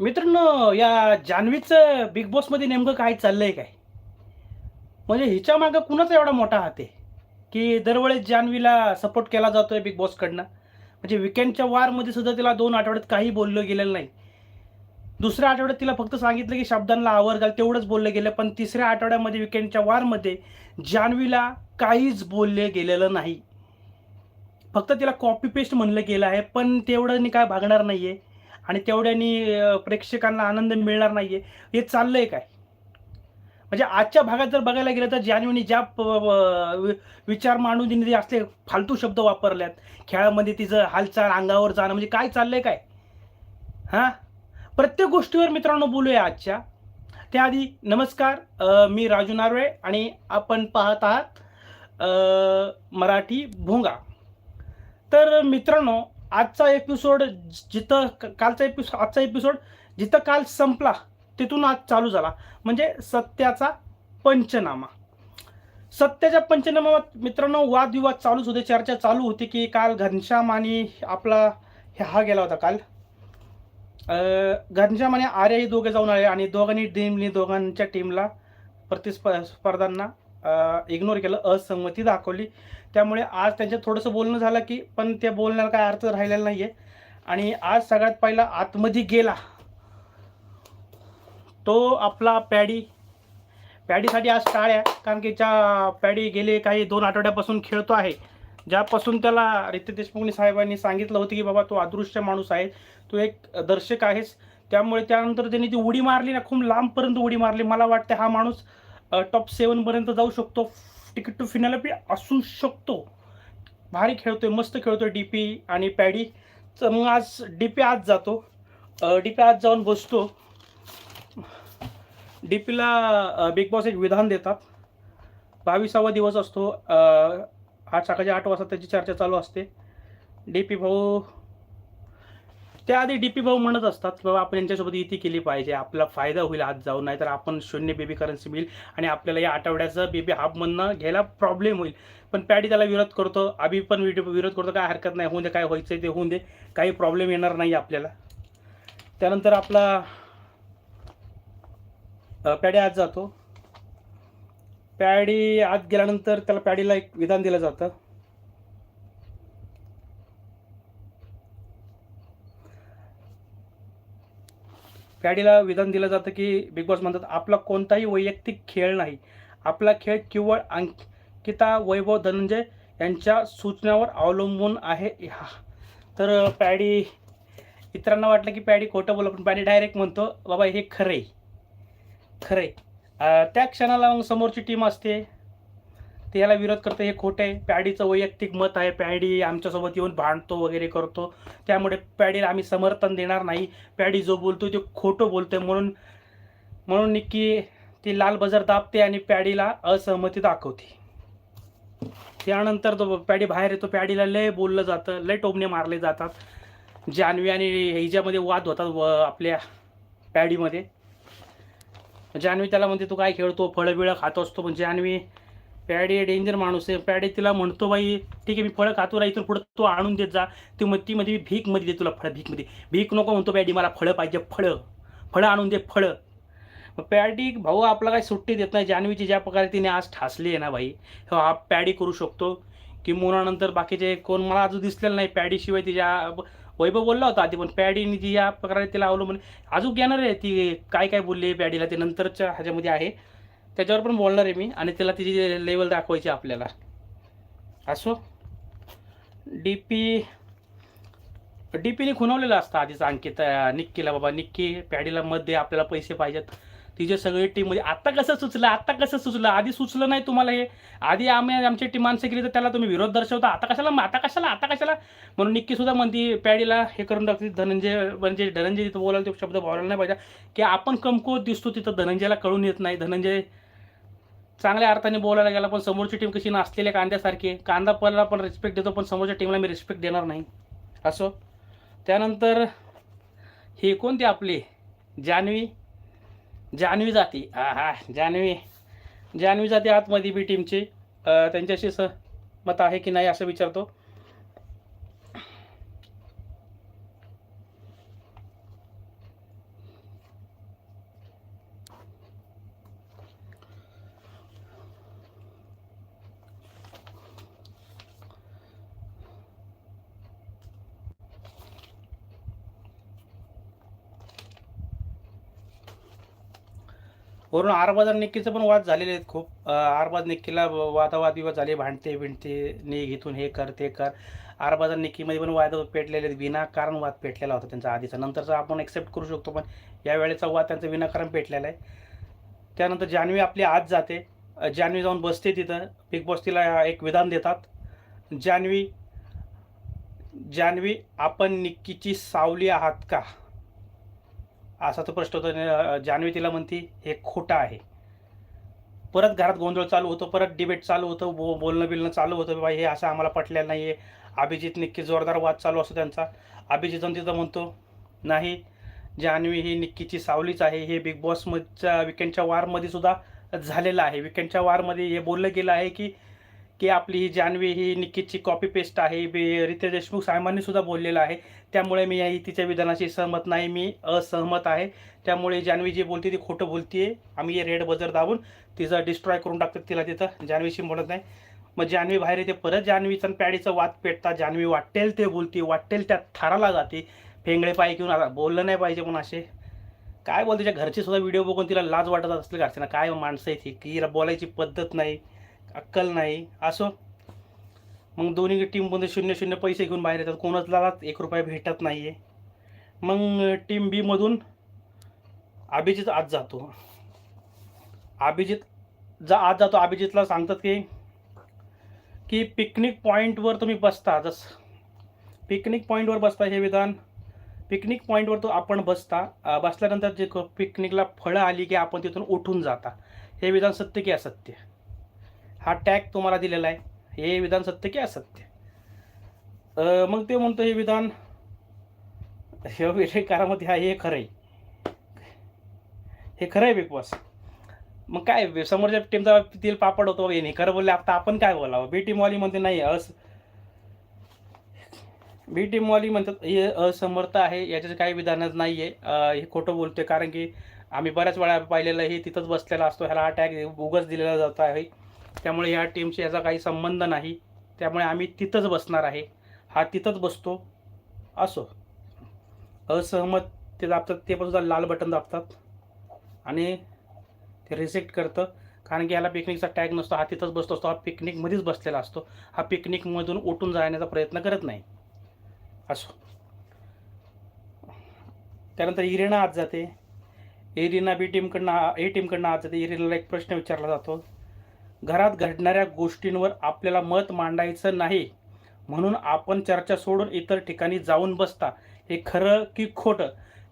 मित्रांनो या जान्हवीचं बिग बॉसमध्ये नेमकं काय चाललंय काय? म्हणजे हिच्या मागं कुणाचा एवढा मोठा हात आहे? की दरवेळेस जान्हवीला सपोर्ट केला जातोय बिग बॉसकडनं म्हणजे विकेंडच्या वारमध्ये सुद्धा तिला दोन आठवड्यात काही बोललं गेलेलं नाही. दुसऱ्या आठवड्यात तिला फक्त सांगितलं की शब्दांना आवर घाल तेवढंच बोललं गेलं. पण तिसऱ्या आठवड्यामध्ये विकेंडच्या वारमध्ये जान्हवीला काहीच बोलले गेलेलं नाही. फक्त तिला कॉपी पेस्ट म्हणलं गेलं आहे पण तेवढं काय भागणार नाही आहे आणि तेवढ्यानी प्रेक्षकांना आनंद मिळणार नाही आहे हे चाललंय काय? म्हणजे आजच्या भागात जर बघायला गेलं तर जान्हवीने ज्या वि- विचार मांडून तिने असले फालतू शब्द वापरल्यात खेळामध्ये तिचं हालचाल अंगावर जाणं म्हणजे काय चाललंय काय? हां? प्रत्येक गोष्टीवर मित्रांनो बोलूया आजच्या. त्याआधी नमस्कार मी राजू नारळे आणि आपण पाहत आहात मराठी भोंगा. तर मित्रांनो आजचा एपिसोड जिथं कालचा एपिसोड आजचा एपिसोड जिथं काल संपला तिथून आज चालू झाला. म्हणजे सत्याचा पंचनामा. सत्याच्या पंचनामात मित्रांनो वादविवाद चालूच होते. चर्चा चालू होती की काल घनश्याम आणि आपला हे हा गेला होता काल. घनश्याम आणि आर्या हे दोघे जाऊन आले आणि दोघांनी टीमनी दोघांच्या टीमला प्रतिस्प स्पर्धांना इग्नोर केलं असंमती दाखवली. त्यामुळे आज त्यांच्यात थोडंसं बोलणं झालं की पण त्या बोलण्याला काय अर्थ राहिलेला नाही आहे आणि आज सगळ्यात पहिला आतमध्ये गेला. तो आपला पॅडी. पॅडीसाठी आज टाळ्या. कारण की ज्या पॅडी गेले काही दोन आठवड्यापासून खेळतो आहे. ज्यापासून त्याला रितेश देशमुखनी साहेबांनी सांगितलं होतं की बाबा तो अदृश्य माणूस आहे तू एक दर्शक आहेस. त्यामुळे त्यानंतर त्यांनी ती उडी मारली ना खूप लांबपर्यंत उडी मारली. मला वाटतं हा माणूस टॉप सेवनपर्यंत जाऊ शकतो. तिकीट टू फिनाला बी असू शकतो. भारी खेळतोय मस्त खेळतोय डी पी आणि पॅडी तर मग आज डी पी आज जातो. डी पी आज जाऊन बसतो. डी पीला बिग बॉस एक विधान देतात. बावीसावा दिवस असतो. आज सकाळच्या आठ वाजता त्याची चर्चा चालू असते. डी पी भाऊ त्याआधी डी पी भाऊ म्हणत असतात बाबा आपण यांच्यासोबत युती केली पाहिजे. आपला फायदा होईल आज जाऊन. नाहीतर आपण शून्य बेबी करन्सी मिळेल आणि आपल्याला या आठवड्याचं बेबी हाफमधनं घ्यायला प्रॉब्लेम होईल. पण पॅडी त्याला विरोध करतो. आम्ही पण विरोध विरोध करतो. काय हरकत नाही. होऊन दे काय व्हायचं ते होऊन दे. काही प्रॉब्लेम येणार नाही आपल्याला. त्यानंतर आपला पॅडी आज जातो. पॅडी आत गेल्यानंतर त्याला पॅडीला एक विधान दिलं जातं. पॅडीला विधान दिलं जातं की बिग बॉस म्हणतात आपला कोणताही वैयक्तिक खेळ नाही. आपला खेळ केवळ अंकिता वैभव धनंजय यांच्या सूचनावर अवलंबून आहे. हा. तर पॅडी इतरांना वाटलं की पॅडी खोटं बोललं पण पॅडी डायरेक्ट म्हणतो बाबा हे खरं आहे खरं आहे त्या क्षणाला मग समोरची टीम असते. ते याला विरोध करतं हे खोटं आहे. पॅडीचं वैयक्तिक मत आहे. पॅडी आमच्यासोबत येऊन भांडतो वगैरे करतो. त्यामुळे पॅडीला आम्ही समर्थन देणार नाही. पॅडी जो बोलतो तो खोटं बोलतोय. म्हणून म्हणून निक्की ती लाल बजार दाबते आणि पॅडीला असहमती दाखवते. त्यानंतर तो पॅडी बाहेर येतो. पॅडीला लय बोललं जातं. लय टोमणे मारले जातात. जान्हवी आणि हिच्यामध्ये वाद होतात व आपल्या पॅडीमध्ये. जान्हवी त्याला म्हणते तू काय खेळतो? फळं बिळं खात असतो. पण जान्हवी पॅडी डेंजर माणूस आहे. पॅडी तिला म्हणतो बाई ठीक आहे मी फळं खातो राही इथून पुढं तू आणून देत जा. ती मग ती म्हणजे मध्ये भीकमध्ये दे तुला फळं भीकमध्ये. भीक नको म्हणतो पॅडी मला फळं पाहिजे फळं. फळं आणून दे फळं. मग पॅडी भाऊ आपला काही सुट्टी देत नाही. जान्हवीची ज्या प्रकारे तिने आज ठासली आहे ना भाई हो हा पॅडी करू शकतो. की नंतर बाकीचे कोण मला अजून दिसलेलं नाही पॅडीशिवाय तिच्या वैभव बोलला होता आधी पण पॅडीने जी या प्रकारे तिला अवलंबून अजून येणार आहे ती काय काय बोलली पॅडीला ते नंतरच्या ह्याच्यामध्ये आहे. त्याच्यावर पण बोलणार आहे मी आणि तिला तिची लेवल दाखवायची आपल्याला. असो. डी पी डी पीने खुणवलेलं असतं आधीच अंकित निक्कीला बाबा. निक्की पॅडीला मत दे आपल्याला पैसे पाहिजेत. तिचे सगळे टीम म्हणजे आत्ता कसं सुचलं आत्ता कसं सुचलं? आधी सुचलं नाही तुम्हाला हे. आधी आम्ही आमची टीम माणसं केली तर त्याला तुम्ही विरोध दर्शवता. आता कशाला आता कशाला आता कशाला? म्हणून निक्की सुद्धा पॅडीला हे करून टाकते धनंजय म्हणजे धनंजय तिथं बोलायला तो शब्द बोलायला नाही पाहिजे. की आपण कमकुवत दिसतो तिथं धनंजयला कळून येत नाही. धनंजय चांगल्या अर्थाने बोलायला गेला पण समोरची टीम कशी नाचलेल्या कांद्यासारखी कांदा पडला पण रिस्पेक्ट देतो पण समोरच्या टीमला मी रिस्पेक्ट देणार नाही. असो. त्यानंतर हे कोणते आपले? जान्हवी. जान्हवी जाती. हा हा जान्हवी. जान्हवी जाती आतमध्ये बी टीमची त्यांच्याशी स मत आहे की नाही असं विचारतो. वरून आरबाज आणि निक्कीचं पण वाद झालेले आहेत खूप. आरबाज निक्कीला वादावाद विवाद झाले भांडते भिंडते निघ इथून हे कर ते कर. आरबाज आणि निक्कीमध्ये पण वाद पेटलेले आहेत विनाकारण वाद पेटलेला होता त्यांचा आधीचा. नंतरचा आपण एक्सेप्ट करू शकतो पण या वेळेचा वाद त्यांचा विनाकारण पेटलेला आहे. त्यानंतर जान्हवी आपली आज जाते. जान्हवी जाऊन बसते तिथं. बिग बॉस तिला एक विधान देतात. जान्हवी जान्हवी आपण निक्कीची सावली आहात का? असा तो प्रश्न होतो. जान्हवी तिला म्हणती हे खोटं आहे. परत घरात गोंधळ चालू होतो परत डिबेट चालू होतं बो बोलणं बिलणं चालू होतं बाबा हे असं आम्हाला पटलेलं नाही आहे अभिजित निक्की जोरदार वाद चालू असतो त्यांचा. अभिजित जाऊन तिथं म्हणतो नाही जान्हवी ही निक्कीची सावलीच आहे. हे बिग बॉसमधच्या विकेंडच्या वारमध्ये सुद्धा झालेलं आहे. विकेंडच्या वारमध्ये हे बोललं गेलं आहे की की आपली ही जान्हवी ही निकितची कॉपी पेस्ट आहे. बे रितेश देशमुख साहेबांनी सुद्धा बोललेलं आहे. त्यामुळे मी या तिच्या विधानाशी सहमत नाही. मी असहमत आहे. त्यामुळे जान्हवी जी बोलते ती खोटं बोलते आम्ही हे रेड बजर दाबून तिचं डिस्ट्रॉय करून टाकतात तिला तिथं. जान्हवीशी बोलत नाही. मग जान्हवी बाहेर येते. परत जान्हवीचं आणि पॅडीचं वाद पेटतात जान्हवी वाटेल ते बोलते. वाटेल त्या थराला जाते. फेंगळे पाय घेऊन आता बोललं नाही पाहिजे पण असे. काय बोलते? तिच्या घरचे सुद्धा व्हिडिओ बघून तिला लाज वाटत असले घरच्यांना. काय माणसं आहे ती की बोलायची पद्धत नाही. अक्कल नाही. असो. मग दोन्ही टीममध्ये शून्य शून्य पैसे घेऊन बाहेर येतात. कोणाला एक रुपया भेटत नाही आहे मग टीम बीमधून अभिजित आत जातो. अभिजित जा आत जातो. अभिजितला सांगतात की की पिकनिक पॉईंटवर तुम्ही बसता. जस पिकनिक पॉईंटवर बसता हे विधान. पिकनिक पॉईंटवर तो आपण बसता. बसल्यानंतर जे क- पिकनिकला फळं आली की आपण तिथून उठून जाता. हे विधान सत्य की असत्य? हा टॅग तुम्हाला दिलेला आहे. हे विधान सत्य की असत्य? मग ते म्हणतो हे विधान हे विलेकारामध्ये हा हे खरं आहे हे खरं आहे बिग बॉस. मग काय समोरच्या टीमचा तेल पापड होतो हे खरं बोलले आता आपण काय बोलावं? बी टीमवाली म्हणते नाही अस बी टीमवाली म्हणतात हे असमर्थ आहे याच्याचं काही विधानच नाही आहे हे खोटं बोलतोय कारण की आम्ही बऱ्याच वेळा पाहिलेलं हे तिथंच बसलेला असतो ह्याला हा टॅग उगाच दिलेला जात आहे. त्यामुळे ह्या टीमशी याचा काही संबंध नाही. त्यामुळे आम्ही तिथंच बसणार आहे. हा तिथंच बसतो. असो. असहमत ते दाबतात ते पण सुद्धा लाल बटन दाबतात. आणि ते रिजेक्ट करतं. कारण की ह्याला पिकनिकचा टॅग नसतो. हा तिथंच बसतो असतो. हा पिकनिकमध्येच बसलेला असतो. हा पिकनिकमधून उठून जाण्याचा प्रयत्न करत नाही. असो. त्यानंतर इरेना आत जाते. इरिना बी टीमकडनं ए टीमकडनं आज जाते. इरिनाला एक प्रश्न विचारला जातो. घरात घडणाऱ्या गोष्टींवर आपल्याला मत मांडायचं नाही. म्हणून आपण चर्चा सोडून इतर ठिकाणी जाऊन बसता. हे खरं की खोटं?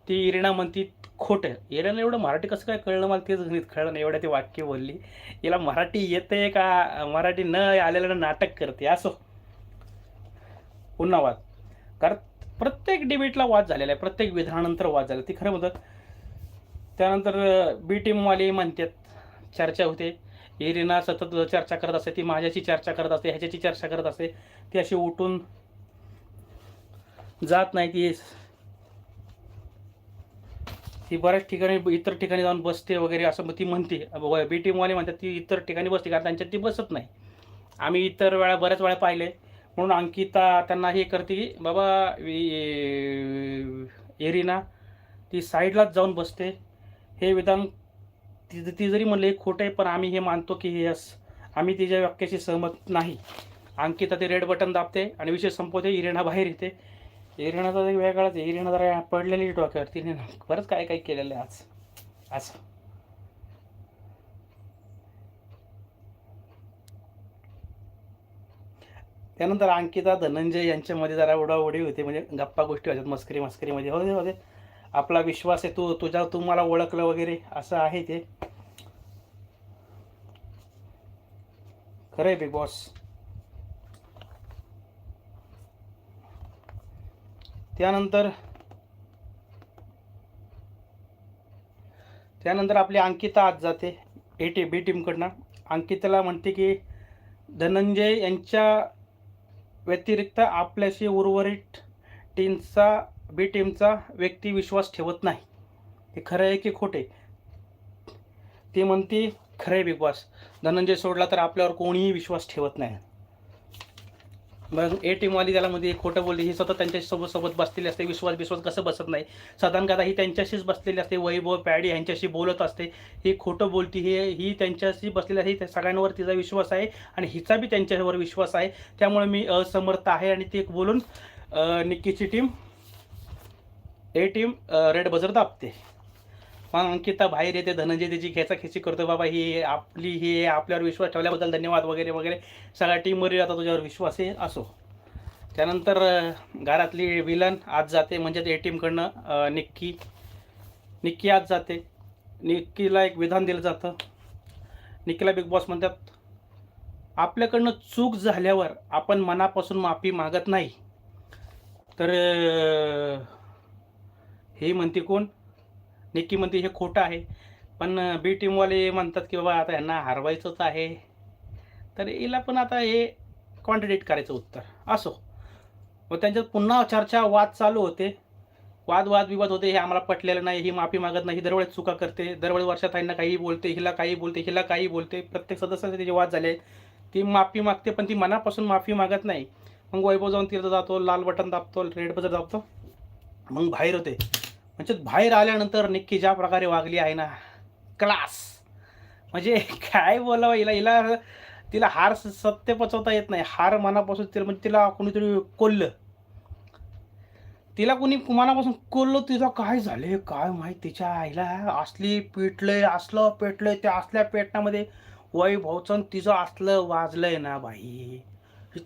ती इरिना म्हणती खोटं? इरिना एवढं मराठी कसं काय कळलं मला? तेच गणित कळलं नाही. एवढं ते वाक्य बोलली. हिला मराठी येते का? मराठी न आलेलं नाटक करते असो. पुन्हा वाद. कारण प्रत्येक डिबेटला वाद झालेला आहे. प्रत्येक विधानानंतर वाद झाला ती खरं म्हणतात. त्यानंतर बी टीमवाले म्हणतात चर्चा होते. इरिना सतत चर्चा करत असते ती माझ्याची चर्चा करत असते ह्याच्याची चर्चा करत असते. ती अशी उठून जात नाही ती ती बऱ्याच ठिकाणी इतर ठिकाणी जाऊन बसते वगैरे असं मग ती म्हणते. बी टीमवाले म्हणतात ती इतर ठिकाणी बसते कारण त्यांच्यात ती बसत नाही. आम्ही इतर वेळा बऱ्याच वेळा पाहिले. म्हणून अंकिता त्यांना हे करते की बाबा एरिना ती साईडलाच जाऊन बसते. हे विधान ती ती जरी म्हणले खोटं आहे पण आम्ही हे मानतो की हे यस. आम्ही तिच्या वाक्याशी सहमत नाही. अंकिता ते रेड बटन दाबते आणि विषय संपवते. इरेना बाहेर येते. इरेनाचा एक वेगळाच आहे. इरेना जरा पडलेली डोक्यावर. तिने बरंच काय काय केलेलं आहे आज. असं त्यानंतर अंकिता धनंजय यांच्यामध्ये जरा उडावडी होते. म्हणजे गप्पा गोष्टी होत्यात मस्करी मस्करीमध्ये. होते होते. हो आपला विश्वास आहे तू तुझ्या तू मला ओळखलं वगैरे असं आहे ते. खरं आहे बिग बॉस त्यानंतर त्यानंतर आपली अंकिता आज जाते ए टी बी टीमकडनं अंकिताला म्हणते की धनंजय यांच्या व्यतिरिक्त आपल्याशी उर्वरित टीमचा बी टीमचा व्यक्ती विश्वास ठेवत नाही. हे खरं आहे की खोटे ते म्हणते खरं आहे बिग बॉस धनंजय सोडला तर आपल्यावर कोणीही विश्वास ठेवत नाही. मग ए टीमवाली त्याला म्हणजे खोटं बोलली ही सतत त्यांच्यासोबत बसलेली असते. विश्वास विश्वास कसं बसत नाही? सदान ही त्यांच्याशीच बसलेली असते. वैभव पॅडी यांच्याशी बोलत असते. ही खोटं बोलती ही ही त्यांच्याशी बसलेली असते. त्या सगळ्यांवर तिचा विश्वास आहे आणि हिचा बी त्यांच्यावर विश्वास आहे. त्यामुळे मी असमर्थ आहे आणि ते बोलून निक्कीची team A team red buzzer दाबते. मग अंकिता बाहेर येते धनंजय त्याची खेचाखेची करतो बाबा ही आपली ही आपल्यावर विश्वास ठेवल्याबद्दल धन्यवाद वगैरे वगैरे. सगळ्या टीमवर आता तुझ्यावर विश्वास आहे असो. त्यानंतर घरातली विलन आज जाते म्हणजे ए टीमकडनं निक्की. निक्की आज जाते. निक्कीला एक विधान दिलं जातं. निक्कीला बिग बॉस म्हणतात आपल्याकडनं चूक झाल्यावर आपण मनापासून माफी मागत नाही. तर हे म्हणते कोण? निक्की म्हणते हे खोटं आहे. पण बी टीमवाले म्हणतात की बाबा आता यांना हरवायचंच आहे. तर हिला पण आता हे कॉन्ट्रडिक्ट करायचं उत्तर. असो. व त्यांच्यात पुन्हा चर्चा वाद चालू होते. वाद वाद विवाद होते. हे आम्हाला पटलेलं नाही. ही माफी मागत नाही. दरवेळेस चुका करते. दरवेळी वर्षात त्यांना काही बोलते हिला काही बोलते हिला काही बोलते. प्रत्येक सदस्याचे त्याचे वाद झाले. ती माफी मागते पण ती मनापासून माफी मागत नाही. मग वैभव जाऊन तिथं जातो लाल बटन दाबतो रेड बटन दाबतो. मग बाहेर होते. म्हणजे बाहेर आल्यानंतर निक्की ज्या प्रकारे वागली आहे ना क्लास म्हणजे काय बोलावं हिला हिला तिला हार स- सत्य पचवता येत नाही. हार मनापासून तिला म्हणजे तिला कोणीतरी कोल्लं. तिला कोणी मनापासून कोल्लं तिला काय झाले काय माहीत? तिच्या आईला असली पेटलंय असलं पेटलंय त्या असल्या पेटण्यामध्ये वय आणि तिचं असलं वाजलंय ना बाई.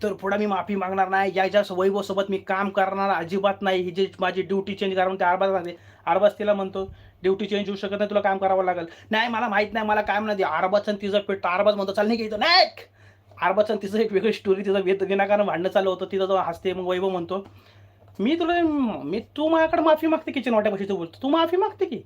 तर पुढे मी माफी मागणार नाही. याच्या वैभवसोबत मी काम करणार अजिबात नाही. ही जी माझी ड्युटी चेंज करा ते अरबाज सांगते अरबाज तिला म्हणतो ड्युटी चेंज होऊ शकत नाही तुला काम करावं लागेल. नाही मला माहीत नाही मला काय नाही. अरबाज आणि तिचं पेट अरबाज म्हणतो चाल नाही घ्यायचं नाही! अरबाज आणि तिचं एक वेगळी स्टोरी तिचं वेद विनाकारण भांडणं चालू होतं. तिथं जो हसते मग वैभव म्हणतो मी तुला मी तू माझ्याकडे माफी मागते किचन वाट्यापाशी तू बोलतो? तू माफी मागते की?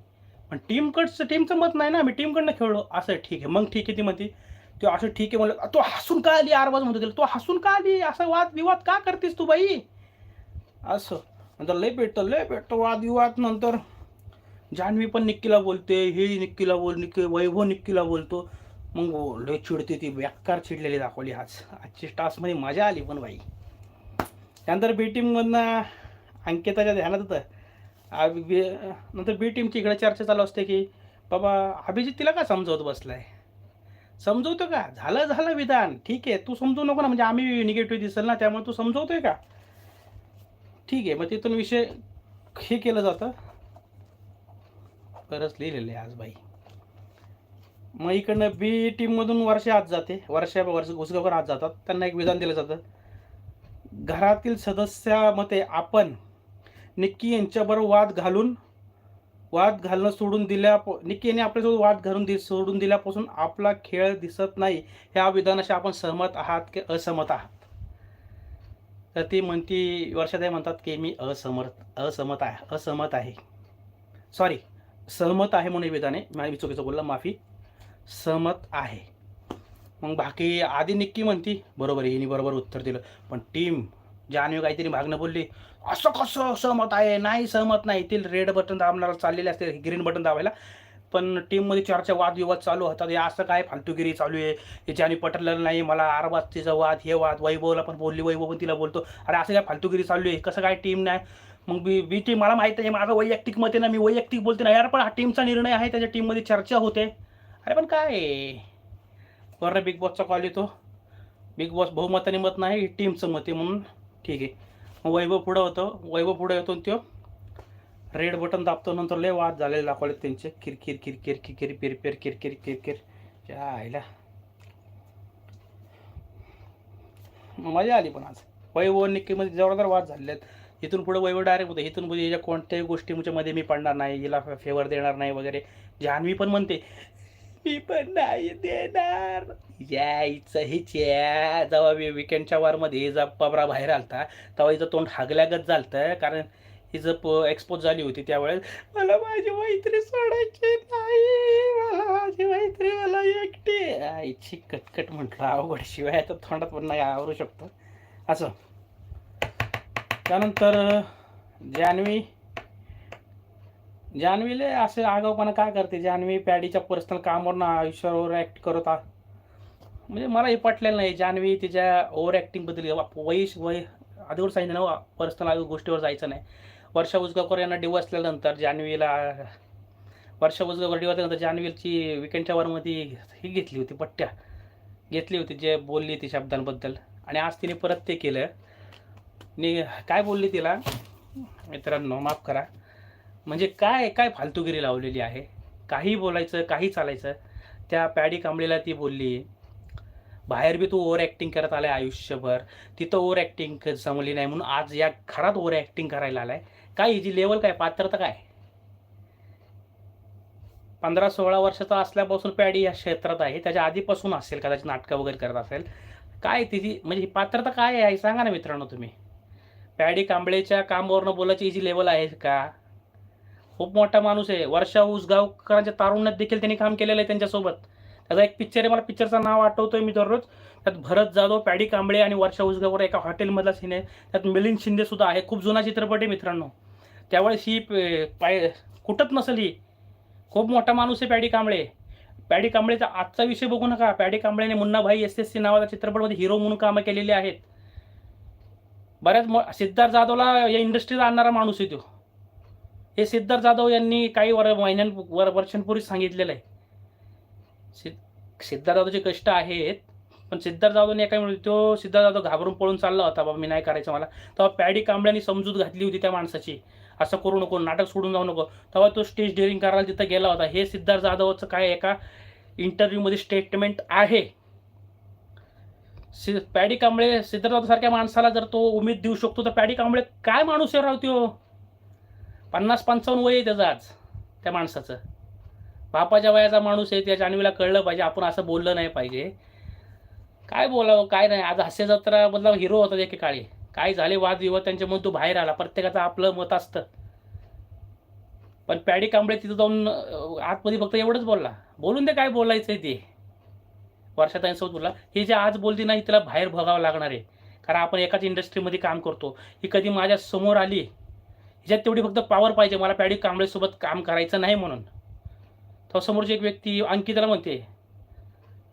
पण टीमकडचं टीमचं मत नाही ना मी टीमकडनं खेळलो. असं ठीक आहे. मग ठीक आहे ती म्हणते ते असं ठीक आहे म्हणलं तो हसून का आली आरवाज म्हणतो तिला तो हसून का आली? असा वाद विवाद का करतेस तू बाई? असं. नंतर लय भेटतं लय भेटतो वाद विवाद नंतर. जान्हवी पण निक्कीला बोलते हे निक्कीला बोल निक्की वैभव निक्कीला बोलतो. मग लय चिडते ती बेकार चिडलेली दाखवली आज. आजची टास्कमध्ये मजा आली पण बाई. त्यानंतर बी टीममधनं अंकिताच्या ध्यानात होतं. बी- नंतर बी टीमची इकडे चर्चा चालू असते की बाबा अभिजित तिला का समजवत बसलाय? समजवतो का? झालं झालं विधान. ठीक आहे तू समजू नको ना. म्हणजे आम्ही निगेटिव्ह दिसेल ना त्यामुळे तू समजवतोय का? ठीक आहे मग तिथून विषय हे केलं जातं. बरंच लिहिलेलं आहे आज बाई. मग इकडनं बी टीममधून वर्षा आत जाते. वर्षा वर्ष घुसगावकर आत जातात. त्यांना एक विधान दिलं जातं. घरातील सदस्यामध्ये आपण निक्की यांच्याबरोबर वाद घालून वाद घालणं सोडून दिल्या निक्की आपल्यासोबत वाद घालून दि सोडून दिल्यापासून आपला खेळ दिसत नाही ह्या विधानाशी आपण सहमत आहात की असहमत आहात? तर ती म्हणती वर्षाताई म्हणतात की मी असमर्थ असहमत आहे असहमत आहे. सॉरी सहमत आहे म्हणून हे विधान आहे मी चुकीचं बोलला माफी. सहमत आहे. मग बाकी आधी निक्की म्हणती बरोबर आहे हिने बरोबर उत्तर दिलं. पण टीम जानवी काहीतरी मागणं बोलली असं कसं सहमत आहे? नाही सहमत नाही. ते रेड बटन दाबणारा चाललेले असते ग्रीन बटन दाबायला. पण टीममध्ये चर्चा वादविवाद चालू होतात. हे असं काय फालतूगिरी चालू आहे? याच्याने पटलं नाही मला आरबाद तिचा वाद हे वाद वैभवला पण बोलली वैभव पण तिला बोलतो. अरे असं काय फालतूगिरी चालू आहे? कसं काय टीम नाही? मग बी बी टीम मला माहीत आहे माझं वैयक्तिक मत आहे ना मी वैयक्तिक बोलते ना. यार पण हा टीमचा निर्णय आहे त्याच्या टीममध्ये चर्चा होते. अरे पण काय? बरं बिग बॉसचा कॉल येतो. बिग बॉस बहुमताने मत नाही टीमचं मत आहे म्हणून. ठीक आहे. वैभव पुढं होतं. वैभव पुढं येतो आणि तो रेड बटन दाबतो. नंतर लय वाद झालेले दाखवले त्यांचे. किरकिर किरकिर किरकिर पिरपिर किरकिर किरकिर त्या आईला. मग मजा आली पण आज. वैभव आणि निक्कीमध्ये जोरदार वाद झालेले आहेत. इथून पुढे वैभव डायरेक्ट होते. इथून पुढे याच्या कोणत्याही गोष्टीच्या मध्ये मी पडणार नाही. हिला फेवर देणार नाही वगैरे. जान्हवी पण म्हणते मी पण नाही देणार. यायचं हिच्या जेव्हा वी विकेंडच्या वारमध्ये जा पबरा बाहेर आलता तेव्हा हिचं तोंड हागल्यागत झालतं कारण हिचं प एक्सपोज झाली होती त्यावेळेस. मला माझी मैत्री सोडायची नाही. मला माझी मैत्री मला एकटी. आईची कटकट म्हटलं. अवघड शिवाय तर थोंडात पण नाही आवरू शकतो. असं. त्यानंतर जान्हवी जान्हवीले असे आगाऊपणा काय करते? जान्हवी पॅडीच्या पर्सनल कामावर आयुष्यावर ॲक्ट करत म्हणजे मला हे पटलेलं नाही जान्हवी तिच्या ओव्हर ॲक्टिंगबद्दल वय वय आधीवर सांगितलं ना पर्सनल गोष्टीवर जायचं नाही. वर्षा उजगावकर यांना डिवसल्यानंतर जान्हवीला वर्षा उजगावकर डिवसल्यानंतर जान्हवीची विकेंडच्या वरमध्ये ही घेतली होती पट्ट्या घेतली होती जे बोलली ती शब्दांबद्दल. आणि आज तिने परत ते केलं. नि काय बोलली तिला? मित्रांनो माफ करा. म्हणजे काय काय फालतूगिरी लावलेली आहे? काही बोलायचं काही चालायचं. त्या पॅडी कांबळीला ती बोलली बाहेर बी तू ओव्हर ॲक्टिंग करत आलाय आयुष्यभर. तिथं ओव्हर ॲक्टिंग जमली नाही म्हणून आज या घरात ओव्हर ॲक्टिंग करायला आलाय. काय हिची लेवल काय? पात्रता काय? पंधरा सोळा वर्षाचा असल्यापासून पॅडी या क्षेत्रात आहे. त्याच्या आधीपासून असेल कदाचित नाटकं वगैरे करत असेल. काय तिची म्हणजे ही पात्रता काय आहे? सांगा ना मित्रांनो तुम्ही. पॅडी कांबळेच्या कामावरनं बोलायची हिची लेवल आहे का? खूप मोठा माणूस आहे. वर्षा उसगावकरांच्या तारुण्यात देखील त्यांनी काम केलेलं आहे त्यांच्यासोबत. त्याचा एक पिक्चर आहे. मला पिक्चरचं नाव आठवतोय मी दररोज. त्यात भरत जाधव पॅडी कांबळे आणि वर्षा उसगावकर एका हॉटेलमधला सीन आहे. त्यात मिलिंद शिंदे सुद्धा आहे. खूप जुना चित्रपट आहे मित्रांनो. त्यावेळेस ही पाय कुठंच नसेल ही. खूप मोठा माणूस आहे पॅडी कांबळे. पॅडी कांबळेचा आजचा विषय बघू नका. पॅडी कांबळेने मुन्नाभाई एस एस सी नावाच्या चित्रपटमध्ये हिरो म्हणून कामं केलेली आहेत. बऱ्याच सिद्धार्थ जाधवला या इंडस्ट्रीला आणणारा माणूस आहे तो. हे सिद्धार्थ जाधव यांनी काही वर महिन्यां वर वर्षांपूर्वी सांगितलेलं आहे. सिद्ध सिद्धार्थ जाधवचे कष्ट आहेत पण सिद्धार्थ जाधवने काय म्हणतो तो सिद्धार्थ जाधव घाबरून पळून चालला होता बाबा मी नाही करायचं मला. तेव्हा पॅडी कांबळ्यांनी समजूत घातली होती त्या माणसाची. असं करू नको नाटक सोडून जाऊ नको. तेव्हा तो स्टेज डेअरिंग करायला तिथं गेला होता. हे सिद्धार्थ जाधवचं काय एका इंटरव्ह्यूमध्ये स्टेटमेंट आहे. सि पॅडी कांबळे सिद्धार्थ जाधव सारख्या माणसाला जर तो उमेद देऊ शकतो तर पॅडी कांबळे काय माणूस आहे त्यो? पन्नास पंचावन्न वय आहे त्याचं आज त्या माणसाचं. बापाच्या वयाचा माणूस आहे त्या जाणवीला कळलं पाहिजे आपण असं बोललं नाही पाहिजे. काय बोलावं काय नाही आज हास्य जत्रा हिरो होता एके काळी. काय झाले वादविवाद त्यांच्यामुळे तो बाहेर आला प्रत्येकाचं आपलं मत असतं. पण पॅडी कांबळे तिथं जाऊन आतमध्ये फक्त एवढंच बोलला. बोलून दे काय बोलायचं आहे ते वर्षाताईंसोबत बोलला ही जे आज बोलती नाही तिला बाहेर बघावं लागणार आहे. कारण आपण एकाच इंडस्ट्रीमध्ये काम करतो. ही कधी माझ्यासमोर आली हिच्यात तेवढी फक्त पॉवर पाहिजे. मला पॅडी कांबळेसोबत काम करायचं नाही म्हणून. तो समोरची एक व्यक्ती अंकिताला म्हणते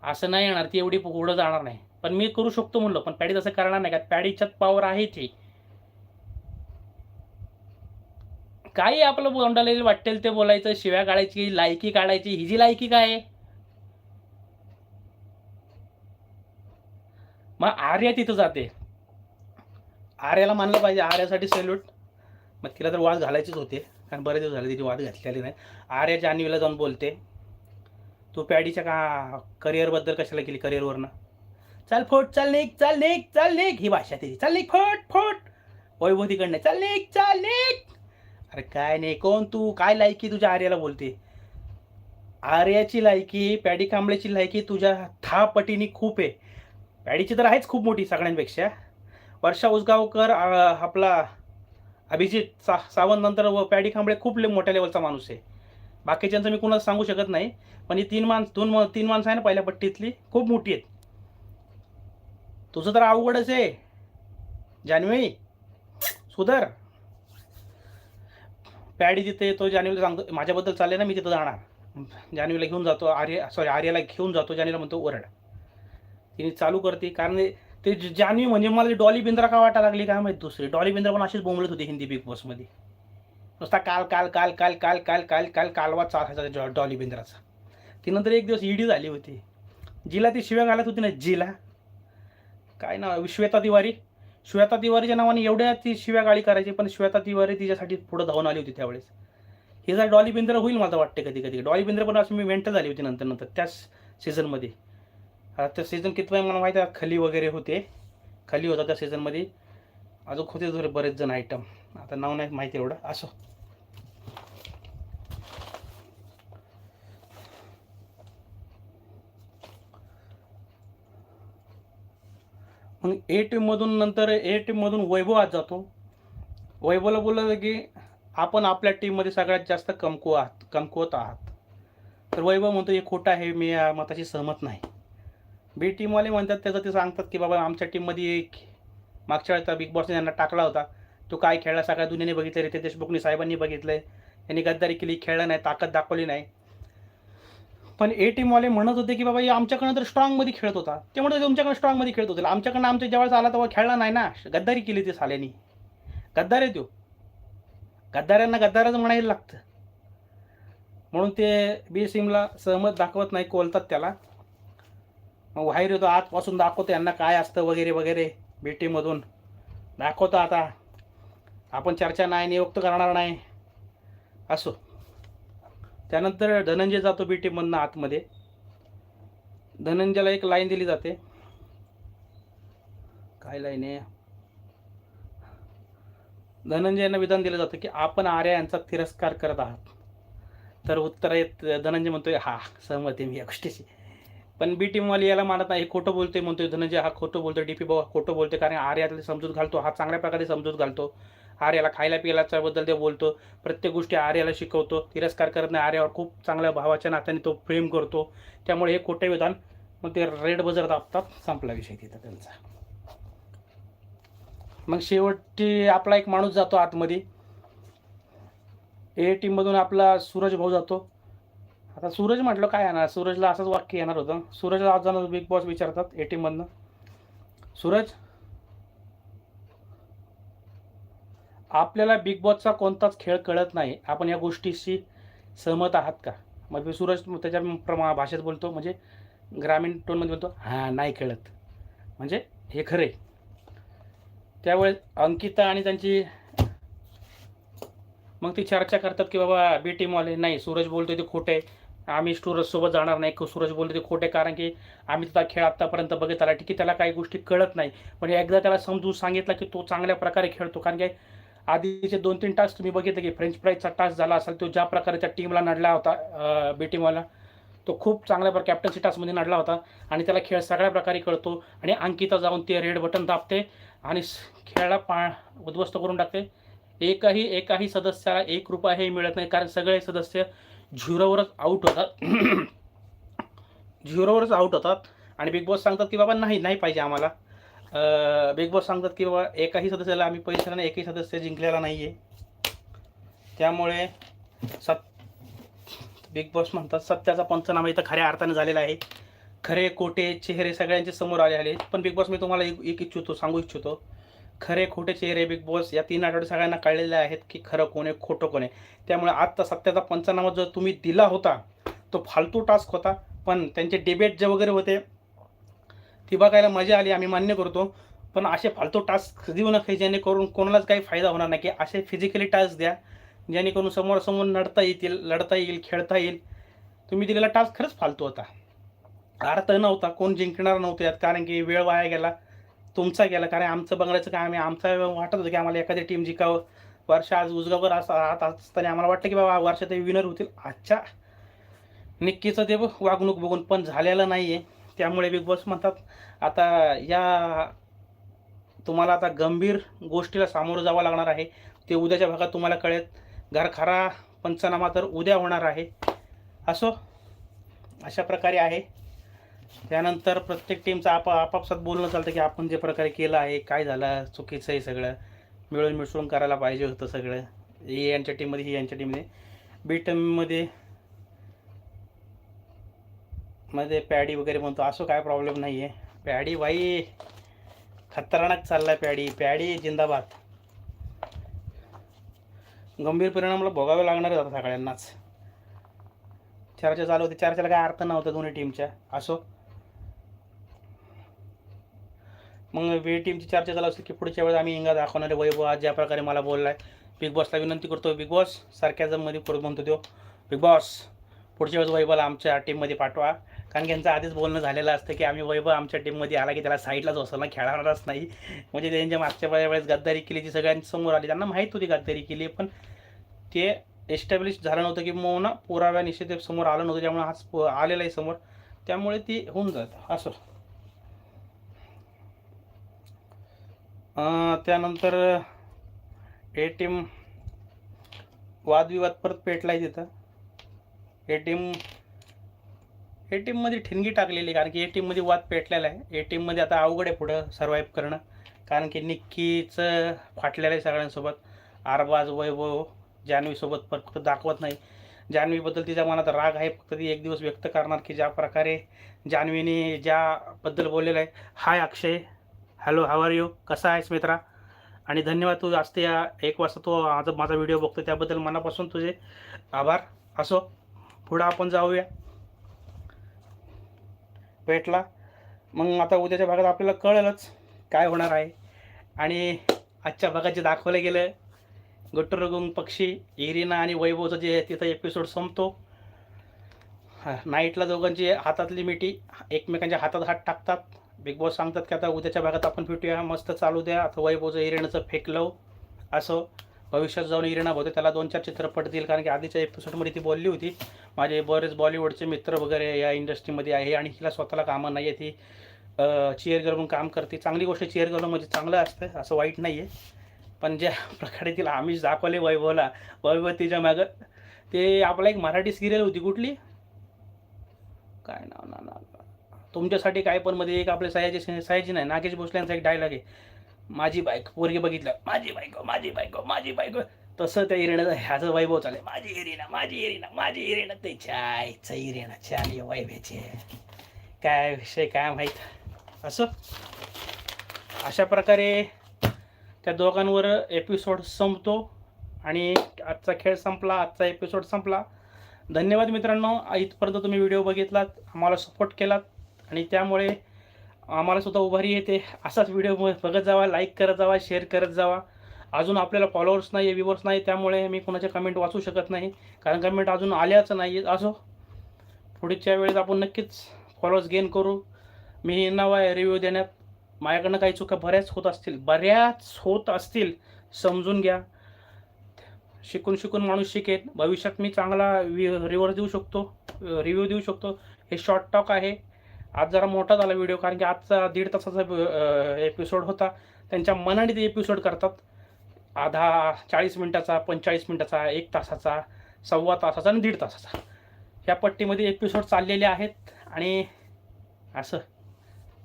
असं नाही येणार ती एवढी पुढं जाणार नाही. पण मी करू शकतो म्हणलं पण पॅडी तसं करणार नाही का पॅडीच्यात पॉवर आहे ती. काही आपलं बोंडालेलं वाटेल ते बोलायचं शिव्या काढायची लायकी काढायची. हिजी लायकी काय आहे? मग आर्या तिथं जाते. आर्याला मानलं पाहिजे आर्यासाठी सेल्यूट मग तिला तर वाद घालायचेच होते. कारण बरेच दिवस झाले तिची वाद घातलेली नाही. आर्या जान्हवीला जाऊन बोलते तू पॅडीच्या का करिअरबद्दल कशाला केली करिअरवरनं चल फोट चल नेक चल निघ चल नेक ही भाषा तिची. चल निघ फोट फोट. वैभव तिकडनं चल निघ चल निघ. अरे काय नाही कोण तू? काय लायकी तुझ्या आर्याला बोलते? आर्याची लायकी पॅडी कांबळेची लायकी तुझ्या दहा पटीने खूप आहे. पॅडीची तर आहेच खूप मोठी सगळ्यांपेक्षा. वर्षा उसगावकर आपला अभिजित सा सावंत नंतर व पॅडी कांबळे खूप ले- मोठ्या लेवलचा माणूस आहे. बाकीच्यांचं मी कुणाला सांगू शकत नाही पण ही तीन माणसं दोन तीन माणसं आहे ना पहिल्या पट्टीतली खूप मोठी आहेत. तुझं तर अवघडच आहे. जान्हवी सुधर. पॅडी तिथे येतो जान्हवीला सांगतो माझ्याबद्दल चालले ना मी तिथं जाणार. जान्हवीला घेऊन जातो आर्य सॉरी आर्याला घेऊन जातो जान्हवीला म्हणतो ओरड. तिने चालू करते कारण ते जानवी म्हणजे मला डॉली बिंद्रा का वाटा लागली काय माहिती दुसरी. डॉली बिंद्रा पण अशीच बोंबलत होती हिंदी बिग बॉसमध्ये नुसता काल काल काल काल काल काल काल काल कालवा चालायचा डॉली बिंद्राचा. ती नंतर एक दिवस ईडी झाली होती. जिला ती शिव्या घालत होती ना जिला. काय ना श्वेता तिवारी. श्वेता तिवारीच्या नावाने एवढ्या ती शिव्या गाळी करायची पण श्वेता तिवारी तिच्यासाठी पुढे धावून आली होती त्यावेळेस. हे जर डॉली बिंद्रा होईल मला वाटते कधी कधी डॉली बिंद्रा पण असं मी मेंटल झाली होती नंतर नंतर त्याच सीझनमध्ये तर सीझन किती मला माहिती आहे खली वगैरे होते. खली होता त्या सीझनमध्ये अजून होते थोडे बरेच जण आयटम आता नाव नाही माहिती एवढं. असो. मग ए टीममधून नंतर ए टीममधून वैभव आज जातो. वैभवला बोललं की आपण आपल्या टीममध्ये सगळ्यात जास्त कमकू आहात कमकुवत आहात. तर वैभव म्हणतो हे खोटं आहे मी या मताशी सहमत नाही. बी टीमवाले म्हणतात त्याचं ते सांगतात की बाबा आमच्या टीममध्ये एक मागच्या वेळेचा बिग बॉसने यांना टाकला होता. तो काय खेळला सगळ्या दुनियाने बघितलं रितेश देशमुखने साहेबांनी बघितलंय. यांनी गद्दारी केली खेळला नाही ताकद दाखवली नाही. पण ए टीमवाले म्हणत होते की बाबा हे आमच्याकडनं तर स्ट्रॉंगमध्ये खेळत होता. ते म्हणत होते तुमच्याकडे स्ट्रॉंगमध्ये खेळत होते. आमच्याकडनं आमच्या ज्यावेळेस आला तेव्हा खेळला नाही ना. गद्दारी केली ते साल्यानी गद्दार आहे तो. गद्दारांना गद्दारच म्हणायला लागतं. म्हणून ते बी सिमला सहमत दाखवत नाही कोलतात त्याला. मग बाहेर येतो आजपासून दाखवतो यांना काय असतं वगैरे वगैरे बेटीमधून दाखवतो आता. आपण चर्चा नाही नियुक्त करणार नाही. असो. त्यानंतर धनंजय जातो बी आतमध्ये. धनंजयला एक लाईन दिली जाते. काय लाईन आहे? धनंजयांना विधान दिलं जातं की आपण आर्या यांचा तिरस्कार करत आहात. तर उत्तर येत धनंजय म्हणतोय हा सहमत आहे मी या गोष्टीशी. पण बी टीमवाले याला मानत नाही. हे खोटं बोलते म्हणतोय धनंजय. हा खोटं बोलतो डीपी बाबा खोटं बोलते कारण आर्यातले समजूत घालतो. हा चांगल्या प्रकारे समजूत घालतो. आर्याला खायला पियालाच्या बद्दल ते बोलतो. प्रत्येक गोष्टी आर्याला शिकवतो. तिरस्कार करत नाही. आर्यावर खूप चांगल्या भावाच्या नात्याने तो प्रेम करतो. त्यामुळे हे खोटे विधान मग ते रेड बजर दाबतात. संपला विषय तिथं त्यांचा. मग शेवटी आपला एक माणूस जातो आतमध्ये. ए टीममधून आपला सूरज भाऊ जातो. आता सूरज म्हटलं काय येणार? सूरजला असंच वाक्य येणार होतं. सूरजला आज जाणार बिग बॉस विचारतात ए टीममधनं सूरज? आपल्याला बिग बॉसचा कोणताच खेळ कळत नाही. आपण या गोष्टीशी सहमत आहात का? मग मी सूरज त्याच्या प्रमा भाषेत बोलतो म्हणजे ग्रामीण टोनमध्ये बोलतो हां नाही खेळत म्हणजे हे खरं आहे त्यावेळेस अंकिता आणि त्यांची मग ती चर्चा करतात की बाबा बी टीमवाले नाही सूरज बोलतोय ते खोटे आम्ही सूरजसोबत जाणार नाही. सूरज बोलले ते खोटे कारण की आम्ही त्याचा खेळ आत्तापर्यंत बघत आला ठीक आहे त्याला काही गोष्टी कळत नाही. पण एकदा त्याला समजून सांगितलं की तो चांगल्या प्रकारे खेळतो. कारण की आधीचे दोन तीन टास्क तुम्ही बघितले की फ्रेंच फ्राईजचा टास्क झाला असेल तो ज्या प्रकारे त्या टीमला नडला होता बी टीमवाला तो खूप चांगल्या प्रकारे कॅप्टन्सी टास्कमध्ये नडला होता. आणि त्याला खेळ सगळ्या प्रकारे कळतो. आणि अंकिता जाऊन ते रेड बटन दाबते आणि स- खेळाला पा उद्ध्वस्त करून टाकते. एकही एकाही सदस्याला एक रुपयाही मिळत नाही. कारण सगळे सदस्य झिरोवरच आऊट होतात. झिरोवरच आऊट होतात. आणि बिग बॉस सांगतात की बाबा नाही नाही पाहिजे आम्हाला. बिग बॉस सांगतात की बाबा एकाही सदस्याला आम्ही पैसे नाही एकही सदस्य जिंकलेला नाही आहे त्यामुळे सत बिग बॉस म्हणतात सत्याचा पंचनामा इथं खऱ्या अर्थाने झालेला आहे. खरे कोटे चेहरे सगळ्यांचे समोर आले आले पण बिग बॉस मी तुम्हाला एक एक इच्छितो सांगू इच्छितो. खरे खोटे चेहरे बिग बॉस या तीन आठवडे सगळ्यांना कळलेले आहेत की खरं कोण आहे खोटं कोण आहे. त्यामुळे आत्ता सत्याचा पंचनामा जो तुम्ही दिला होता तो फालतू टास्क होता. पण त्यांचे डिबेट जे वगैरे होते ती बघायला मजा आली आम्ही मान्य करतो. पण असे फालतू टास्क देऊ नका जेणेकरून कोणालाच काही फायदा होणार नाही. की असे फिजिकली टास्क द्या जेणेकरून समोरासमोर लढता येतील लढता येईल खेळता येईल. तुम्ही दिलेला टास्क खरंच फालतू होता. अर्थ नव्हता कोण जिंकणार नव्हतं यात कारण की वेळ वाया गेला. तुमचा गेला कारण आमचं बंगल्याचं काय आम्ही आमचा वाटत होतं की आम्हाला एखादी टीम जिकावं. वर्ष आज उजगावर राहत असताना आम्हाला वाटतं की बाबा वर्ष ते विनर होतील. आजच्या निक्कीचं ते वागणूक बघून पण झालेलं नाही आहे त्यामुळे बिग बॉस म्हणतात आता या तुम्हाला आता गंभीर गोष्टीला सामोरं जावं लागणार आहे. ते उद्याच्या भागात तुम्हाला कळेल. घरखरा पंचनामा तर उद्या होणार आहे. असो. अशा प्रकारे आहे. त्यानंतर प्रत्येक टीमचं आप आपापसात बोलणं चालतं की आपण जे प्रकारे केलं आहे काय झालं चुकीचं आहे सगळं. मिळून मिसळून करायला पाहिजे होतं सगळं. हे यांच्या टीममध्ये ही यांच्या टीममध्ये बी टीममध्ये मध्ये पॅडी वगैरे म्हणतो. असं काय प्रॉब्लेम नाही आहे पॅडी बाई खतरनाक चाललाय पॅडी पॅडी जिंदाबाद. गंभीर परिणामला भोगावे लागणारच आता सगळ्यांनाच. चर्चा चालू होती. चर्चेला काय अर्थ नव्हता दोन्ही टीमच्या असो. मग बी टीमची चर्चा चालू असते की पुढच्या वेळेस आम्ही इंगा दाखवणारे वैभव आज ज्या प्रकारे मला बोललाय. बिग बॉसला विनंती करतो बिग बॉस सारख्याजममध्ये परत म्हणतो तो बिग बॉस पुढच्या वेळेस वैभवला आमच्या टीममध्ये पाठवा. कारण की यांचं आधीच बोलणं झालेलं असतं की आम्ही वैभव आमच्या टीममध्ये आला की त्याला साईडलाच असताना खेळणारच नाही. म्हणजे त्यांच्या मागच्या वेळेस गद्दारी केली ती सगळ्यांसमोर आली. त्यांना माहीत होती गद्दारी केली पण ते एस्टॅब्लिश झालं नव्हतं की मग ना पुराव्या निश्चित समोर आलं नव्हतं. त्यामुळे आज प- आहे समोर. त्यामुळे ती होऊन जात. असं. त्यानंतर ए टी एम वादविवाद परत पेटलाय तिथं. A T M A T एममध्ये ठिणगी टाकलेली कारण की ए टी एममध्ये वाद पेटलेला आहे. ए टी एममध्ये आता अवघड आहे पुढं सर्वाईव्ह करणं. कारण की निक्कीचं फाटलेलं आहे सगळ्यांसोबत. आरबाज वैभव जान्हवीसोबत फक्त दाखवत नाही. जान्हवीबद्दल तिच्या मनात राग आहे फक्त ती एक दिवस व्यक्त करणार की ज्या प्रकारे जान्हवीने ज्याबद्दल बोललेलं आहे hi Akshay hello how are you कसा आहेस मित्रा? आणि धन्यवाद तू आज या एक वाजता तो आज माझा व्हिडिओ बघतो त्याबद्दल मनापासून तुझे आभार. असो पुढं आपण जाऊया. भेटला. मग आता उद्याच्या भागात आपल्याला कळेलच काय होणार आहे. आणि आजच्या भागात जे दाखवलं गेलं गट्टरगुंग पक्षी इरिना आणि वैभवचं जे तिथं एपिसोड संपतो. नाईटला दोघांची हातातली मिठी एकमेकांच्या हातात हात टाकतात. बिग बॉस सांगतात की आता उद्याच्या भागात आपण भेटूया मस्त चालू द्या आता वैभवचं इरिनाचं फेकलं असं. भविष्यात जाऊन इरिना होते त्याला दोन चार चित्रपट देईल कारण की आधीच्या एपिसोडमध्ये ती बोलली होती माझे बरेच बॉलिवूडचे मित्र वगैरे या इंडस्ट्रीमध्ये आहे आणि हिला स्वतःला कामं नाही आहे ती चेअर गर्ल म्हणून काम करते. चांगली गोष्ट चेअर गर्ल म्हणजे चांगलं असतं असं वाईट नाही आहे पण ज्या प्रकारे तिला आमिष दाखवले वैभवला वैभव तिच्या मागं ते आपला एक मराठी सिरियल होती कुठली? काय नाव ना ना तुमच्यासाठी काय पण मध्ये एक आपले सयाजी सयाजी नाही नागेश भोसले यांचा एक डायलॉग आहे. माझी बायक पोरगी बघितलं. माझी बायको माझी बायको माझी बायको. तसं त्या इरिणा ह्याचं वैभव चालेल माझी इरिना माझी इरिना माझी इरिना ते चायचं इरिना चाय वैभ्याचे काय विषय काय माहीत? असं. अशा प्रकारे त्या दोघांवर एपिसोड संपतो आणि आजचा खेळ संपला. आजचा एपिसोड संपला. धन्यवाद मित्रांनो. इथपर्यंत तुम्ही व्हिडिओ बघितलात. आम्हाला सपोर्ट केलात. आणि त्यामुळे आम्हाला सुद्धा उभारी येते. असाच व्हिडिओ बघत जावा लाईक करत जावा शेअर करत जावा. अजून आपल्याला फॉलोअर्स नाही आहे व्ह्यूवर्स नाही त्यामुळे मी कोणाच्या कमेंट वाचू शकत नाही. कारण कमेंट अजून आल्याच नाही असो. पुढच्या वेळेस आपण नक्कीच फॉलोअर्स गेन करू. मी नवा आहे रिव्ह्यू देण्यात माझ्याकडनं काही चुका बऱ्याच होत असतील. बऱ्याच होत असतील. समजून घ्या. शिकून शिकून माणूस शिकेल. भविष्यात मी चांगला रिव्हर देऊ शकतो. रिव्ह्यू देऊ शकतो. हे शॉर्ट टॉक आहे. आज जरा मोठा झाला व्हिडिओ कारण की आजचा दीड तासाचा एपिसोड होता. त्यांच्या मनाने ते एपिसोड करतात. आधा चाळीस मिनटाचा पंचेचाळीस मिनटाचा एक तासाचा सव्वा तासाचा आणि दीड तासाचा. ह्या पट्टीमध्ये एपिसोड चाललेले आहेत आणि असं.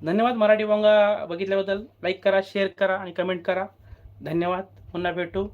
धन्यवाद मराठी बंगा बघितल्याबद्दल. लाईक करा शेअर करा आणि कमेंट करा. धन्यवाद. पुन्हा भेटू.